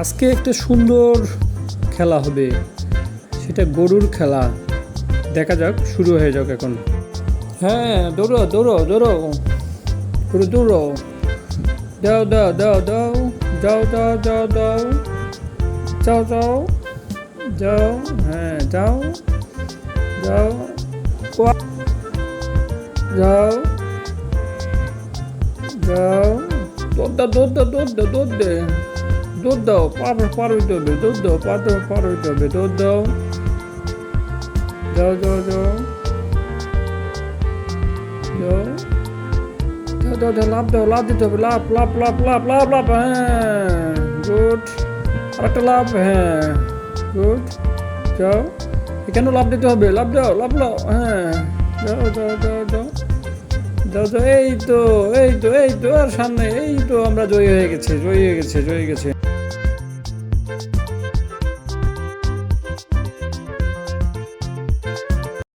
আজকে একটা সুন্দর খেলা হবে। সেটা গরুর খেলা। দেখা যাক, শুরু হয়ে যাক এখন। হ্যাঁ দৌড়ো দৌড়ো দৌড়ো গরু দৌড়ো দাও দাও দাও দাও যাও যাও যাও দাও। যাও যাও যাও হ্যাঁ যাও যাও। যাও যাও। দাও দুধ দাও দুধ দাও দুধ দাও পার পার হইতে হবে দুধ দাও পার পার হইতে হবে দুধ দাও যাও যাও। যাও। যাও দাও দাও দাও লাভ দাও লাভ দিতে হবে লাভ লাভ লাভ লাভ লাভ লাভ হ্যাঁ। গুড। আরেকটা লাভ হ্যাঁ। গুড। যাও। এখানেও লাভ দিতে হবে লাভ দাও লাভ দাও হ্যাঁ। যাও যাও যাও যাও। যাও যাও, এই তো এই তো এই তো, আর সামনে এই তো আমরা জয়ী হয়ে গেছে, জয়ী হয়ে গেছে, জয়ী গেছে।